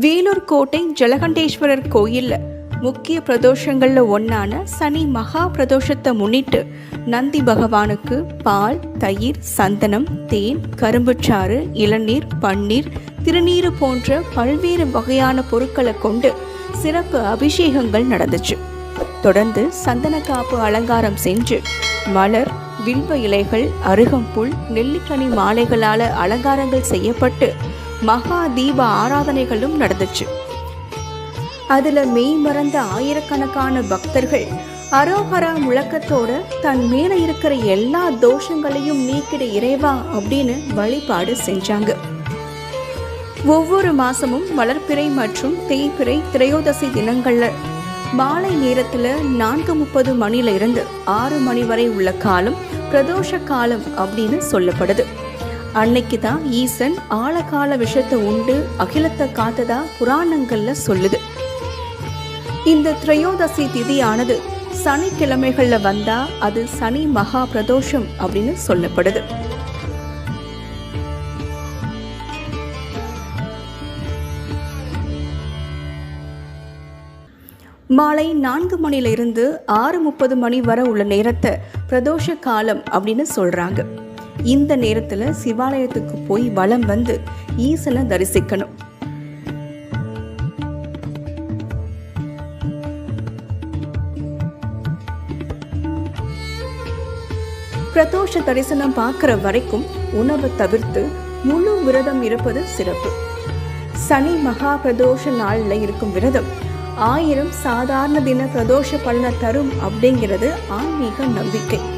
வேலூர் கோட்டை ஜலகண்டேஸ்வரர் கோயிலில் முக்கிய பிரதோஷங்களில் ஒன்றான சனி மகா பிரதோஷத்தை முன்னிட்டு நந்தி பகவானுக்கு பால் தயிர் சந்தனம் தேன் கரும்புச்சாறு இளநீர் பன்னீர் திருநீர் போன்ற பல்வேறு வகையான பொருட்களை கொண்டு சிறப்பு அபிஷேகங்கள் நடந்துச்சு. தொடர்ந்து சந்தன காப்பு அலங்காரம் செஞ்சு மலர் வில்வ இலைகள் அருகம்புல் நெல்லிக்கனி மாலைகளால் அலங்காரங்கள் செய்யப்பட்டு மகா தீப ஆராதனைகளும் நடந்துச்சு. அதுல மெய் மறந்த ஆயிரக்கணக்கான பக்தர்கள் அரோஹரா முழக்கத்தோட தன் மேல இருக்கிற எல்லா தோஷங்களையும் நீக்கிட இறைவா அப்படின்னு வழிபாடு செஞ்சாங்க. ஒவ்வொரு மாசமும் வளர்ப்பிறை மற்றும் தேய்பிறை திரையோதசி தினங்கள்ல மாலை நேரத்துல நான்கு முப்பது மணில இருந்து ஆறு மணி வரை உள்ள காலம் பிரதோஷ காலம் அப்படின்னு சொல்லப்படுது. அன்னைக்கு தான் ஈசன் ஆழகால விஷத்தை உண்டு அகிலத்தை காத்ததா புராணங்கள்ல சொல்லுது. இந்த திரையோதசி திதியானது சனிக்கிழமைகள்ல வந்தா அது சனி மகா பிரதோஷம் அப்படின்னு சொல்லப்படுது. மாலை நான்கு மணிலிருந்து ஆறு முப்பது மணி வரை உள்ள நேரத்தை பிரதோஷ காலம் அப்படின்னு சொல்றாங்க. இந்த நேரத்துல சிவாலயத்துக்கு போய் வலம் வந்து ஈசனை தரிசிக்கணும். பிரதோஷ தரிசனம் பார்க்குற வரைக்கும் உணவை தவிர்த்து முழு விரதம் இருப்பது சிறப்பு. சனி மகா பிரதோஷ நாளில் இருக்கும் விரதம் ஆயிரம் சாதாரண தின பிரதோஷ பலனை தரும் அப்படிங்கிறது ஆன்மீக நம்பிக்கை.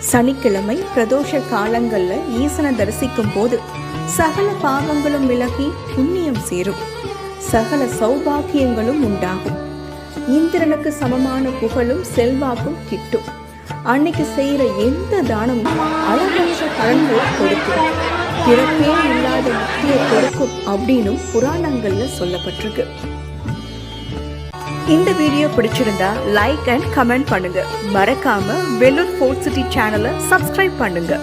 சனிக்கிழமை பிரதோஷ காலங்களில் ஈசனை தரிசிக்கும் போது சகல பாவங்களும் விலகி புண்ணியம் சேரும். சகல சௌபாக்கியங்களும் உண்டாகும். இந்திரனுக்கு சமமான புகழும் செல்வாக்கும் கிட்டும். அன்னைக்கு செய்யற எந்த தானமும் அளவற்ற பலன்களை கொடுக்கும். பிறப்பே இல்லாத முக்தியை கொடுக்கும் அப்படின்னும் புராணங்கள்ல சொல்லப்பட்டிருக்கு. இந்த வீடியோ பிடிச்சிருந்தா லைக் அண்ட் கமெண்ட் பண்ணுங்க. மறக்காம வெல்லூர் ஃபோர்ட் சிட்டி சேனலை சப்ஸ்கிரைப் பண்ணுங்க.